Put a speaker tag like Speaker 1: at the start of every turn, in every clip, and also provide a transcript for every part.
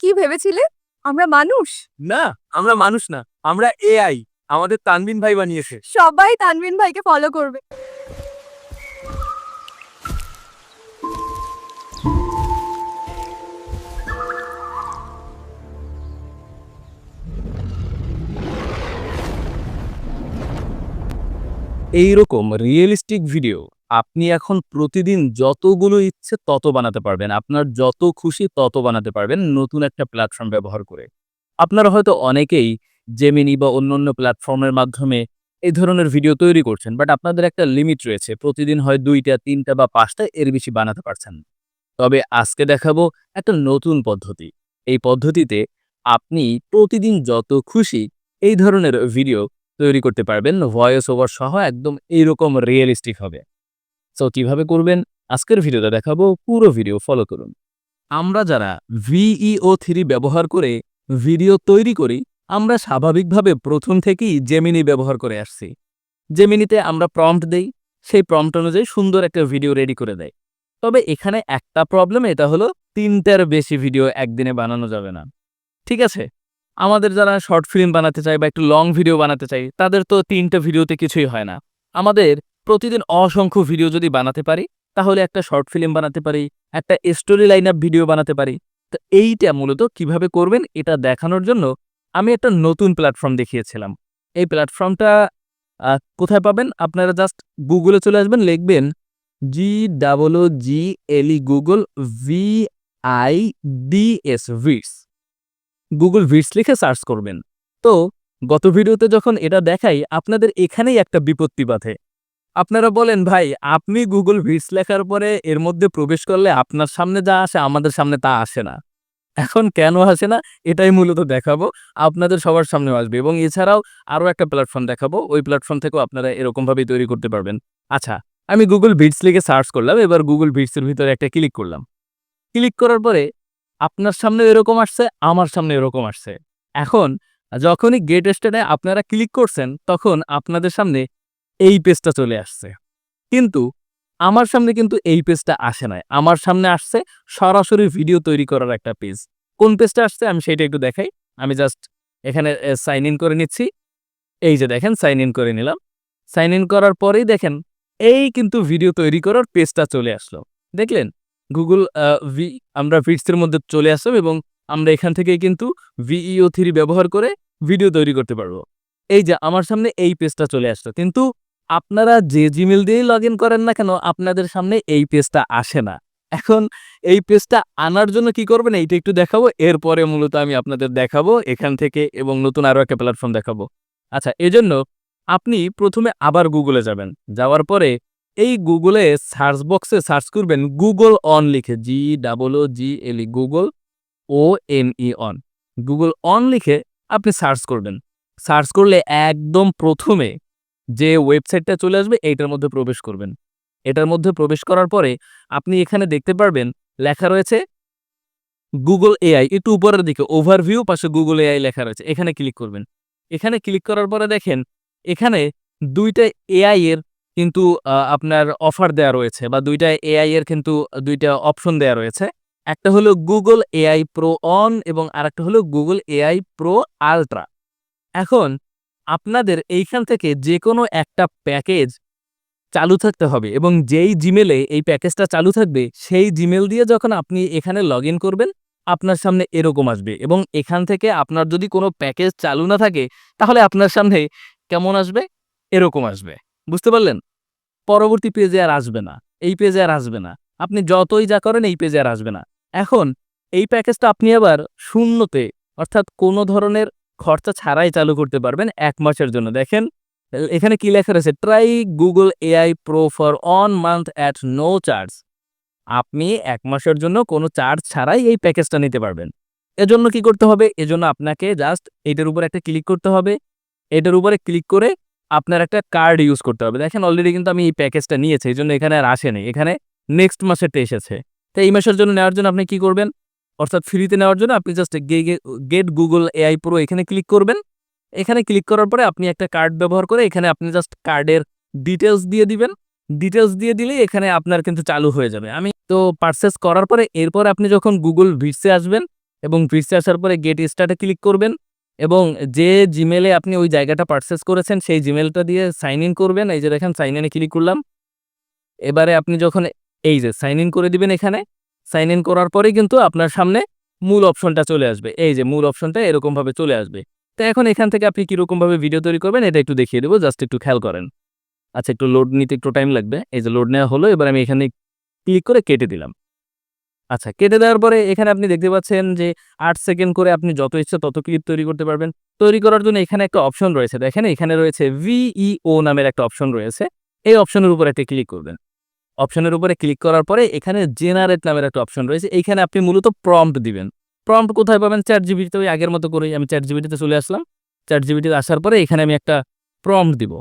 Speaker 1: কি ভেবেছিলে? আমরা মানুষ?
Speaker 2: না আমরা মানুষ না আমরা এআই আমাদের তানবিন ভাই বানিয়েছে।
Speaker 1: সবাই তানবিন ভাইকে ফলো করবে।
Speaker 2: এইরকম রিয়েলিস্টিক ভিডিও আপনি এখন প্রতিদিন যতগুলো ইচ্ছে তত বানাতে পারবেন। আপনার যত খুশি তত বানাতে পারবেন নতুন একটা প্ল্যাটফর্ম ব্যবহার করে। আপনারা হয়তো অনেকেই জেমিনি বা অন্যান্য প্ল্যাটফর্মের মাধ্যমে এই ধরনের ভিডিও তৈরি করছেন বাট আপনাদের একটা লিমিট রয়েছে। প্রতিদিন হয় দুইটা, তিনটা বা পাঁচটা, এর বেশি বানাতে পারছেন তবে আজকে দেখাবো একটা নতুন পদ্ধতি। এই পদ্ধতিতে আপনি প্রতিদিন যত খুশি এই ধরনের ভিডিও তৈরি করতে পারবেন। ভয়েস ওভার সহ একদম এইরকম রিয়েলিস্টিক হবে। সো কীভাবে করবেন? আজকের ভিডিওতে দেখাবো পুরো ভিডিও ফলো করুন। আমরা যারা ভিইও থ্রি ব্যবহার করে ভিডিও তৈরি করি, আমরা স্বাভাবিকভাবে প্রথম থেকেই জেমিনি ব্যবহার করে আসছি। জেমিনিতে আমরা প্রম্পট দেই, সেই প্রম্পট অনুযায়ী সুন্দর একটা ভিডিও রেডি করে দেয়। তবে এখানে একটা প্রবলেম এটা হলো তিনটার বেশি ভিডিও একদিনে বানানো যাবে না। ঠিক আছে? আমাদের যারা শর্ট ফিল্ম বানাতে চায় বা একটু লং ভিডিও বানাতে চাই তাদের তো তিনটা ভিডিওতে কিছুই হয় না। আমাদের প্রতিদিন অসংখ্য ভিডিও যদি বানাতে পারি, তাহলে একটা শর্ট ফিল্ম বানাতে পারি, একটা স্টোরি লাইন আপ ভিডিও বানাতে পারি। তো এইটা মূলত কীভাবে করবেন এটা দেখানোর জন্য আমি একটা নতুন প্ল্যাটফর্ম দেখিয়েছিলাম। এই প্ল্যাটফর্মটা কোথায় পাবেন? আপনারা জাস্ট গুগলে চলে আসবেন, লিখবেন G double G L Google V I D S Vids Google Vids লিখে সার্চ করবেন। তো গত ভিডিওতে যখন এটা দেখাই, আপনাদের এখানেই একটা বিপত্তি বাধে। আপনারা বলেন, ভাই, আপনি গুগল ভিটস লেখার পরে এর মধ্যে প্রবেশ করলে আপনার সামনে যা আসে, আমাদের সামনে তা আসে না। এখন কেন আসে না? এটাই মূলত দেখাবো। আপনাদের সবার সামনে আসবে এবং এছাড়াও আরও একটা প্ল্যাটফর্ম দেখাবো। ওই প্ল্যাটফর্ম থেকেও আপনারা এরকমভাবেই তৈরি করতে পারবেন। আচ্ছা আমি গুগল ভিটস লিখে সার্চ করলাম, এবার গুগল ভিটসের ভিতরে একটা ক্লিক করলাম। ক্লিক করার পরে আপনার সামনে এরকম আসছে, আমার সামনে এরকম আসছে। এখন যখনই গেট স্টেটে আপনারা ক্লিক করছেন, তখন আপনাদের সামনে এই পেজটা চলে আসছে। কিন্তু আমার সামনে কিন্তু এই পেজটা আসে নাই। আমার সামনে আসছে সরাসরি ভিডিও তৈরি করার একটা পেজ কোন পেজটা আসছে আমি সেটা একটু দেখাই। আমি জাস্ট এখানে সাইন ইন করে নিচ্ছি। এই যে দেখেন সাইন ইন করে নিলাম। সাইন ইন করার পরেই দেখেন, এই কিন্তু ভিডিও তৈরি করার পেজটা চলে আসলো। দেখলেন? গুগল ভি আমরা ভিটসের মধ্যে চলে আসলাম এবং আমরা এখান থেকেই কিন্তু ভিইও থ্রি ব্যবহার করে ভিডিও তৈরি করতে পারব। এই যে আমার সামনে এই পেজটা চলে আসলো। কিন্তু আপনারা যে জিমেল দিয়েই লগ করেন না কেন, আপনাদের সামনে এই পেজটা আসে না। এখন এই পেজটা আনার জন্য কি করবেন, এইটা একটু দেখাবো, এরপরে মূলত আমি আপনাদের দেখাবো এখান থেকে এবং নতুন আরও একটা প্ল্যাটফর্ম দেখাবো। আচ্ছা এজন্য আপনি প্রথমে আবার গুগলে যাবেন। যাওয়ার পরে এই গুগলে সার্চ বক্সে সার্চ করবেন গুগল অন লিখে G double O G L Google O N E one Google one লিখে আপনি সার্চ করবেন। সার্চ করলে একদম প্রথমে যে ওয়েবসাইটটা চলে আসবে, এইটার মধ্যে প্রবেশ করবেন। এটার মধ্যে প্রবেশ করার পরে আপনি এখানে দেখতে পারবেন, লেখা রয়েছে গুগল এআই একটু উপরের দিকে ওভারভিউ পাশে গুগল এআই লেখা রয়েছে, এখানে ক্লিক করবেন। এখানে ক্লিক করার পরে দেখেন, এখানে দুইটা এআই এর কিন্তু আপনার অফার দেওয়া রয়েছে, বা দুইটা এআই এর কিন্তু, দুইটা অপশন দেওয়া রয়েছে। একটা হলো গুগল এআই প্রো অন এবং আরেকটা হলো গুগল এআই প্রো আলট্রা এখন আপনাদের এইখান থেকে যে কোনো একটা প্যাকেজ চালু থাকতে হবে এবং যেই জিমেলে এই প্যাকেজটা চালু থাকবে, সেই জিমেল দিয়ে যখন আপনি এখানে লগ করবেন, আপনার সামনে এরকম আসবে এবং এখান থেকে আপনার যদি কোনো প্যাকেজ চালু না থাকে, তাহলে আপনার সামনে কেমন আসবে? এরকম আসবে। বুঝতে পারলেন? পরবর্তী পেজে আর আসবে না। এই পেজে আর আসবে না। আপনি যতই যা করেন, এই পেজে আর আসবে না। এখন এই প্যাকেজটা আপনি আবার শূন্যতে, অর্থাৎ কোনো ধরনের খরচা ছাড়াই চালু করতে পারবেন এক মাসের জন্য। দেখেন, এখানে কি লেখা রয়েছে? Try Google AI pro for one month at no charge আপনি এক মাসের জন্য কোনো চার্জ ছাড়াই এই প্যাকেজটা নিতে পারবেন। এজন্য কি করতে হবে? এজন্য আপনাকে জাস্ট এটার উপর একটা ক্লিক করতে হবে। এটার উপরে ক্লিক করে আপনার একটা কার্ড ইউজ করতে হবে। দেখেন অলরেডি কিন্তু আমি এই প্যাকেজটা নিয়েছি এই জন্য এখানে আর আসেনি এখানে নেক্সট মাসেরটা এসেছে। তো এই মাসের জন্য নেওয়ার জন্য আপনি কি করবেন? অর্থাৎ ফ্রিতে নেওয়ার জন্য আপনি just get Google AI pro এখানে ক্লিক করবেন। এখানে ক্লিক করার পরে আপনি একটা কার্ড ব্যবহার করে এখানে আপনি জাস্ট কার্ডের ডিটেলস দিয়ে দিবেন। ডিটেলস দিয়ে দিলেই এখানে আপনার কিন্তু চালু হয়ে যাবে। আমি তো পারচেস করার পরে এরপর আপনি যখন গুগল ভিটসে আসবেন এবং পৃষ্ঠে আসার পরে গেট স্টার্টে ক্লিক করবেন এবং যে জিমেলে আপনি ওই জায়গাটা পারচেস করেছেন সেই জিমেলটা দিয়ে সাইন ইন করবেন। এই যে দেখেন সাইন ইনে ক্লিক করলাম। এবারে আপনি যখন এই যে সাইন ইন করে দিবেন এখানে সাইন ইন করার পরেই কিন্তু আপনার সামনে মূল অপশনটা চলে আসবে। এই যে মূল অপশনটা এরকমভাবে চলে আসবে। তো এখন এখান থেকে আপনি কীরকমভাবে ভিডিও তৈরি করবেন, এটা একটু দেখিয়ে দেবো জাস্ট একটু খেয়াল করেন। আচ্ছা একটু লোড নিতে একটু টাইম লাগবে। এই যে লোড নেওয়া হলো, এবার আমি এখানে ক্লিক করে কেটে দিলাম। আচ্ছা কেটে দেওয়ার পরে এখানে আপনি দেখতে পাচ্ছেন যে আট সেকেন্ড করে আপনি যত ইচ্ছা তত ক্লিপ তৈরি করতে পারবেন। তৈরি করার জন্য এখানে একটা অপশন রয়েছে। দেখেন, এখানে রয়েছে ভিইও নামের একটা অপশন রয়েছে। এই অপশনের উপর একটা ক্লিক করবেন। অপশনের উপরে ক্লিক করার পরে এখানে জেনারেট নামের একটা অপশন রয়েছে। এইখানে আপনি মূলত প্রম্পট দিবেন। প্রম্পট কোথায় পাবেন? চ্যাট জিবিটিতে ওই আগের মতো করেই আমি চ্যাট জিবিটিতে চলে আসলাম। চ্যাট জিবিটিতে আসার পরে এখানে আমি একটা প্রম্পট দিব।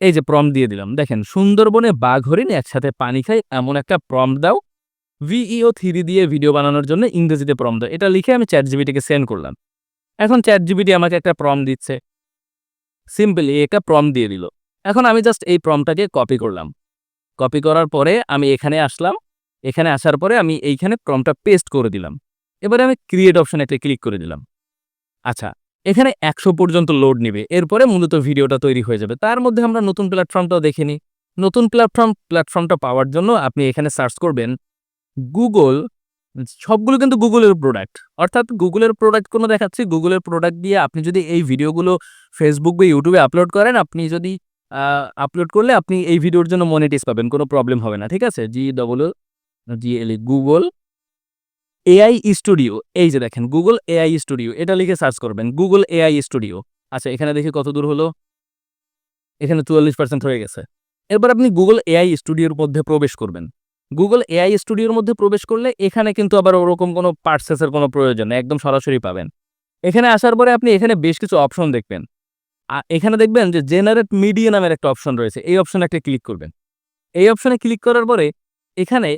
Speaker 2: এই যে প্রম্পট দিয়ে দিলাম। দেখেন, সুন্দরবনে বাঘ, হরিণ একসাথে পানি খায়, এমন একটা প্রম্পট দাও। ভিইও থ্রি দিয়ে ভিডিও বানানোর জন্য ইংরেজিতে প্রম্পট দাও। এটা লিখে আমি চ্যাট জিবিটিকে সেন্ড করলাম। এখন চ্যাট জিবিটি আমাকে একটা প্রম্পট দিচ্ছে। সিম্পলি একটা প্রম্পট দিয়ে দিল। এখন আমি জাস্ট এই প্রম্পটটাকে কপি করলাম। কপি করার পরে আমি এখানে আসলাম। এখানে আসার পরে আমি এইখানে প্রম্পটটা পেস্ট করে দিলাম। এবারে আমি ক্রিয়েট অপশনে একটা ক্লিক করে দিলাম। আচ্ছা এখানে একশো পর্যন্ত লোড নেবে। এরপরে মূলত ভিডিওটা তৈরি হয়ে যাবে। তার মধ্যে আমরা নতুন প্ল্যাটফর্মটাও দেখে নিই নতুন প্ল্যাটফর্ম প্ল্যাটফর্মটা পাওয়ার জন্য আপনি এখানে সার্চ করবেন গুগল সবগুলো কিন্তু গুগলের প্রোডাক্ট অর্থাৎ গুগলের প্রোডাক্ট কোনো দেখাচ্ছি গুগলের প্রোডাক্ট দিয়ে আপনি যদি এই ভিডিওগুলো ফেসবুক বা ইউটিউবে আপলোড করেন, আপনি যদি আপলোড করলে আপনি এই ভিডিওর জন্য মনিটাইজ পাবেন, কোনো প্রবলেম হবে না, ঠিক আছে? G double G L Google AI studio এই যে দেখেন গুগল এআই স্টুডিও এটা লিখে সার্চ করবেন গুগল এআই স্টুডিও আচ্ছা এখানে দেখি কত দূর হলো। এখানে চুয়াল্লিশ পার্সেন্ট হয়ে গেছে। এরপর আপনি গুগল এআই স্টুডিওর মধ্যে প্রবেশ করবেন। গুগল এআই স্টুডিওর মধ্যে প্রবেশ করলে এখানে কিন্তু আবার ওরকম কোনো পার্সেসের কোনো প্রয়োজন একদম সরাসরি পাবেন। এখানে আসার পরে আপনি এখানে বেশ কিছু অপশন দেখবেন। এখানে দেখবেন যে জেনারেট মিডিয়া নামের একটা অপশন রয়েছে। এই অপশনে একটা ক্লিক করবেন। এই অপশনে ক্লিক করার পরে এখানে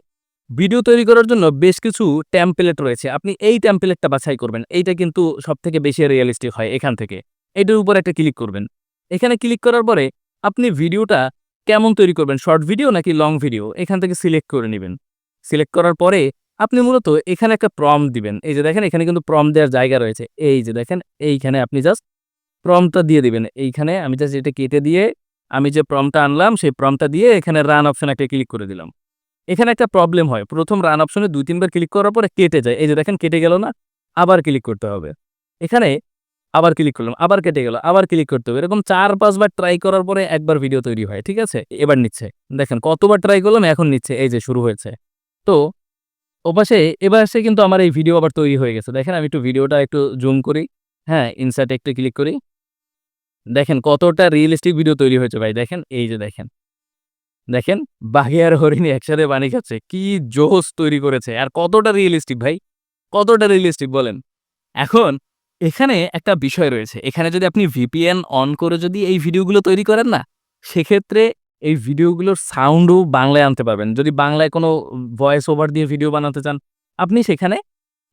Speaker 2: ভিডিও তৈরি করার জন্য বেশ কিছু ট্যাম্পলেট রয়েছে। আপনি এই ট্যাম্পলেটটা বাছাই করবেন। এইটা কিন্তু সব থেকে বেশি রিয়েলিস্টিক হয় এখান থেকে। এটার উপর একটা ক্লিক করবেন। এখানে ক্লিক করার পরে আপনি ভিডিওটা কেমন তৈরি করবেন? শর্ট ভিডিও নাকি লং ভিডিও এখান থেকে সিলেক্ট করে নেবেন। সিলেক্ট করার পরে আপনি মূলত এখানে একটা প্রম দিবেন। এই যে দেখেন, এখানে কিন্তু প্রম দেওয়ার জায়গা রয়েছে। এই যে দেখেন, এইখানে আপনি জাস্ট প্রমটা দিয়ে দিবেন। এইখানে আমি জাস্ট এটা কেটে দিয়ে আমি যে প্রমটা আনলাম, সেই প্রমটা দিয়ে এখানে রান অপশন একটা ক্লিক করে দিলাম। এখানে একটা প্রবলেম হয়। প্রথম রান অপশনে দুই তিনবার ক্লিক করার পরে কেটে যায়। এই যে দেখেন, কেটে গেল না? আবার ক্লিক করতে হবে। এখানে আবার ক্লিক করলাম, আবার কেটে গেল, আবার ক্লিক করতে হবে। এরকম চার, পাঁচবার ট্রাই করার পরে একবার ভিডিও তৈরি হয়, ঠিক আছে? এবার নিচ্ছে। দেখেন, কতবার ট্রাই করলাম, এখন নিচ্ছে। এই যে শুরু হয়েছে। তো ওপাশে এবার সে কিন্তু আমার এই ভিডিও আবার তৈরি হয়ে গেছে। দেখেন, আমি একটু ভিডিওটা একটু জুম করি। হ্যাঁ ইনসার্টে একটু ক্লিক করি। দেখেন কতটা রিয়েলিস্টিক ভিডিও তৈরি হয়েছে ভাই, দেখেন, এই যে দেখেন। দেখেন বাঘে আর হরিণী একসাথে পানি খাচ্ছে, কি জোস তৈরি করেছে, আর কতটা রিয়েলিস্টিক ভাই, কতটা রিয়েলিস্টিক বলেন। এখন, এখানে একটা বিষয় রয়েছে, এখানে যদি আপনি ভিপিএন অন করে যদি এই ভিডিওগুলো তৈরি করেন না, সেক্ষেত্রে এই ভিডিওগুলোর সাউন্ডও বাংলায় আনতে পারবেন। যদি বাংলায় কোনো ভয়েস ওভার দিয়ে ভিডিও বানাতে চান, আপনি সেখানে,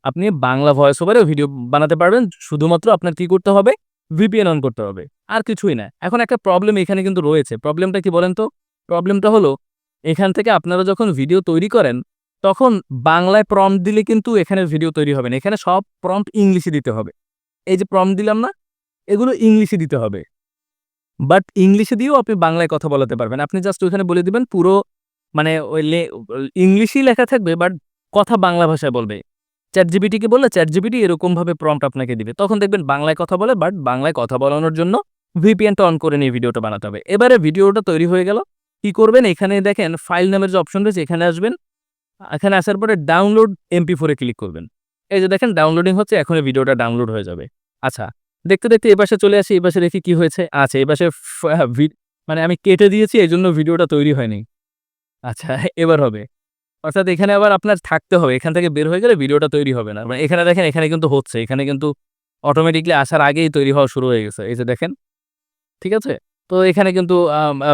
Speaker 2: আপনি বাংলা ভয়েস ওভারেও ভিডিও বানাতে পারবেন, শুধুমাত্র আপনার কি করতে হবে ভিপিএন অন করতে হবে। আর কিছুই না। এখন একটা প্রবলেম এখানে কিন্তু রয়েছে। প্রবলেমটা কি বলেন তো? প্রবলেমটা হলো, এখান থেকে আপনারা যখন ভিডিও তৈরি করেন, তখন বাংলায় প্রম্পট দিলে কিন্তু এখানে ভিডিও তৈরি হবে না। এখানে সব প্রম্পট ইংলিশে দিতে হবে। এই যে প্রম্পট দিলাম না, এগুলো ইংলিশে দিতে হবে। বাট ইংলিশে দিয়েও আপনি বাংলায় কথা বলাতে পারবেন। আপনি জাস্ট ওইখানে বলে দিবেন, পুরো মানে ওই ইংলিশই লেখা থাকবে বাট কথা বাংলা ভাষায় বলবে। চ্যাট জিবিটিকে বললে চ্যাট জিবিটি এরকমভাবে প্রম্পট আপনাকে দিবে। তখন দেখবেন বাংলায় কথা বলে বাট বাংলায় কথা বলানোর জন্য ভিপিএনটা অন করে নিয়ে ভিডিওটা বানাতে হবে। এবারে ভিডিওটা তৈরি হয়ে গেল। কি করবেন? এখানে দেখেন ফাইল নামের যে অপশন রয়েছে, এখানে আসবেন। এখানে আসার পরে ডাউনলোড এমপি ফোরে ক্লিক করবেন। এই যে দেখেন ডাউনলোডিং হচ্ছে এখন ভিডিওটা ডাউনলোড হয়ে যাবে। আচ্ছা দেখতে দেখতে এ পাশে চলে আসি, এ পাশে দেখি কি হয়েছে। আচ্ছা এ পাশে মানে আমি কেটে দিয়েছি এই জন্য ভিডিওটা তৈরি হয়নি। আচ্ছা এবার হবে। অর্থাৎ এখানে আবার আপনার থাকতে হবে। এখান থেকে বের হয়ে গেলে ভিডিওটা তৈরি হবে না। মানে এখানে দেখেন, এখানে কিন্তু হচ্ছে। এখানে কিন্তু অটোমেটিকলি আসার আগেই তৈরি হওয়া শুরু হয়ে গেছে। এই যে দেখেন, ঠিক আছে? তো এখানে কিন্তু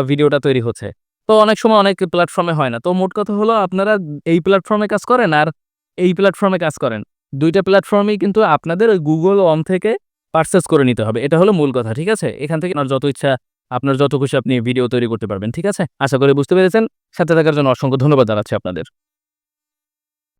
Speaker 2: ভিডিওটা তৈরি হচ্ছে। তো অনেক সময় অনেক প্ল্যাটফর্মে হয় না। তো মোট কথা হলো, আপনারা এই প্ল্যাটফর্মে কাজ করেন আর এই প্ল্যাটফর্মে কাজ করেন। দুইটা প্ল্যাটফর্মেই কিন্তু আপনাদের ওই গুগল অন থেকে পারচেস করে নিতে হবে। এটা হলো মূল কথা, ঠিক আছে? এখান থেকে আপনার যত ইচ্ছা, আপনার যত খুশি আপনি ভিডিও তৈরি করতে পারবেন, ঠিক আছে? আশা করি বুঝতে পেরেছেন। সাথে থাকার জন্য অসংখ্য ধন্যবাদ জানাচ্ছি আপনাদের।